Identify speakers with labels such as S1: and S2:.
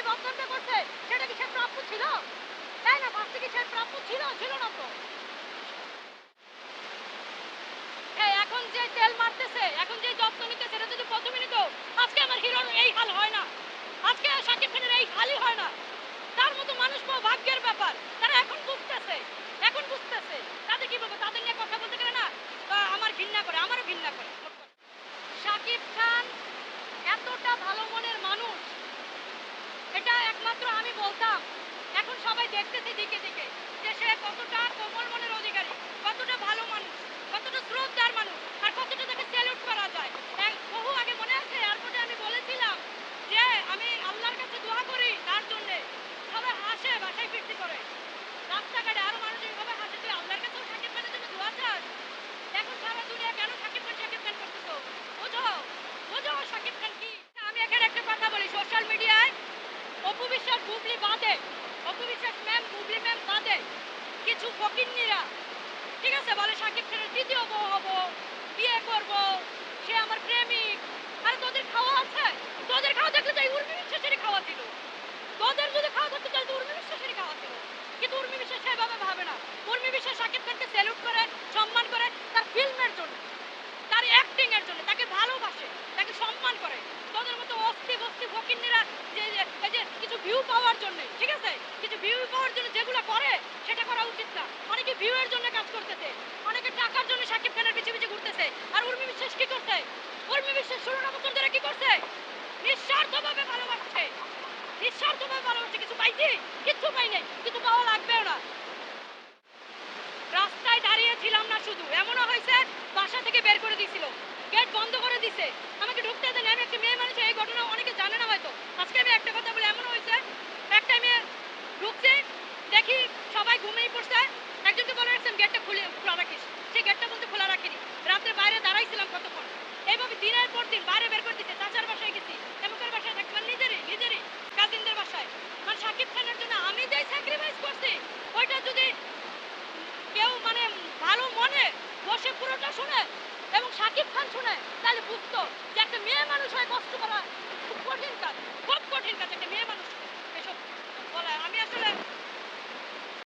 S1: যে বক্তব্য করছে সেটা কি সে প্রাপ্য ছিল? তাই না ফার্স্টে কি সে প্রাপ্য ছিল? ছিল না তো। এই, এখন যে তেল মারতেছে, এখন যে যত্ন নিতেছে, এটা যদি প্রথমে নিত আজকে আমার হিরোর এই হাল হয় না আজকে শাকিব খানের এই হালই হয় না তার মতো মানুষ পাওয়া ভাগ্যের ব্যাপার তারা এখন বুঝতেছে এখন বুঝতেছে তাদের কি বলব তাদের নিয়ে কথা বলতে গেলে না বা আমার ঘৃণা করে আমারও ঘৃণা করে শাকিব খান এতটা ভালো মনের মানুষ এটা একমাত্র আমি বলতাম এখন সবাই দেখতেছে দিকে দিকে যে সে কতটা কোমল মনের অধিকারী কতটা ভালো মানুষ কতটা শ্রদ্ধার মানুষ আর কতটা তাকে স্যালুট করা যায় এক বহু আগে মনে আছে এয়ারপোর্টে আমি বলেছিলাম যে আমি আল্লাহর কাছে দোয়া করি তার জন্যে সবাই হাসে বাসায় ফিরতি করে রাস্তাঘাটে আরও মানুষ এইভাবে হাসে তুই আল্লাহর কাছেও শাকিব খানের জন্য দোয়া চাস এখন সারা দুনিয়া কেন শাকিব খান শাকিব খান করতেছো বোঝো বোঝো শাকিব খান কি আমি এখানে একটা কথা বলি সোশ্যাল মিডিয়ায় অপু বিশ্বাস বুবলি বাদে অপু বিশ্বাস ম্যাম বুবলি ম্যাম বাদে কিছু ফকিন্নিরা ঠিক আছে বলে শাকিব খানের দ্বিতীয় বউ হব বিয়ে করব সে আমার প্রেমিক আরে তোদের খাওয়া আছে তোদের খাওয়া দেখলে তো এই উর্মি বিশ্বাসেরই খাওয়া ছিল তোদের যদি খাওয়া থাকতো তাহলে তো উর্মি বিশ্বাসেরই খাওয়া ছিল কিন্তু উর্মি বিশ্বাস সেভাবে ভাবে না উর্মি বিশ্বাস শাকিব খানকে স্যালুট করে সম্মান করে তার ফিল্মের জন্য তার অ্যাক্টিং এর জন্য তাকে ভালোবাসে তাকে সম্মান করে তোদের মতো অস্থি বস্তি ফকিন্নিরা যে যে- এই যে কিছু ভিউ পাওয়ার জন্য ঠিক আছে কিছু ভিউ পাওয়ার জন্য যেগুলো করে, সেটা করা উচিত না। অনেকে ভিউ এর জন্য কাজ করতেছে, অনেকে টাকার জন্য শাকিব খানের পিছে পিছে ঘুরতেছে। আর উর্মি বিশ্বাস কি করছে? উর্মি বিশ্বাস ষোলো বছর ধরে কি করছে? নিঃস্বার্থভাবে ভালোবাসছে। নিঃস্বার্থভাবে ভালোবাসছে, কিছু পাইছি, কিচ্ছু পাই নাই কিছু পাওয়া লাগবেও না। রাস্তায় দাঁড়িয়ে ছিলাম না শুধু, এমনও হয়েছে বাসা থেকে বের করে দিয়েছিল। গেট বন্ধ করে দিছে আমাকে ঢুকতে দেন, আমি একটা মেয়ে মানুষ এই ঘটনা অনেকে জানে না হয়তো আজকে আমি একটা কথা বলে এমন হয়েছে একটা মেয়ে ঢুকছে দেখি সবাই ঘুমিয়ে পড়ছে একজনকে বলে রাখছেন গেটটা খুলে খোলা রাখিস। সেই গেটটা বলতে খোলা রাখিনি। রাত্রে বাইরে দাঁড়াইছিলাম কতক্ষণ? এইভাবে দিনের পর দিন বাইরে বের করে দিতে চাচার বাসায় গেছি। এমকের বাসায় থাকি মানে নিজেরই নিজেরই, কাজিনদের বাসায়। মানে শাকিব খানের জন্য আমি যেই স্যাক্রিফাইস করছি, ওইটা যদি কেউ মানে ভালো মনে, বসে পুরোটা শুনে এবং শাকিব খান শুনে, তাহলে বুঝতো যে একটা মেয়ে মানুষ হয় কষ্ট করা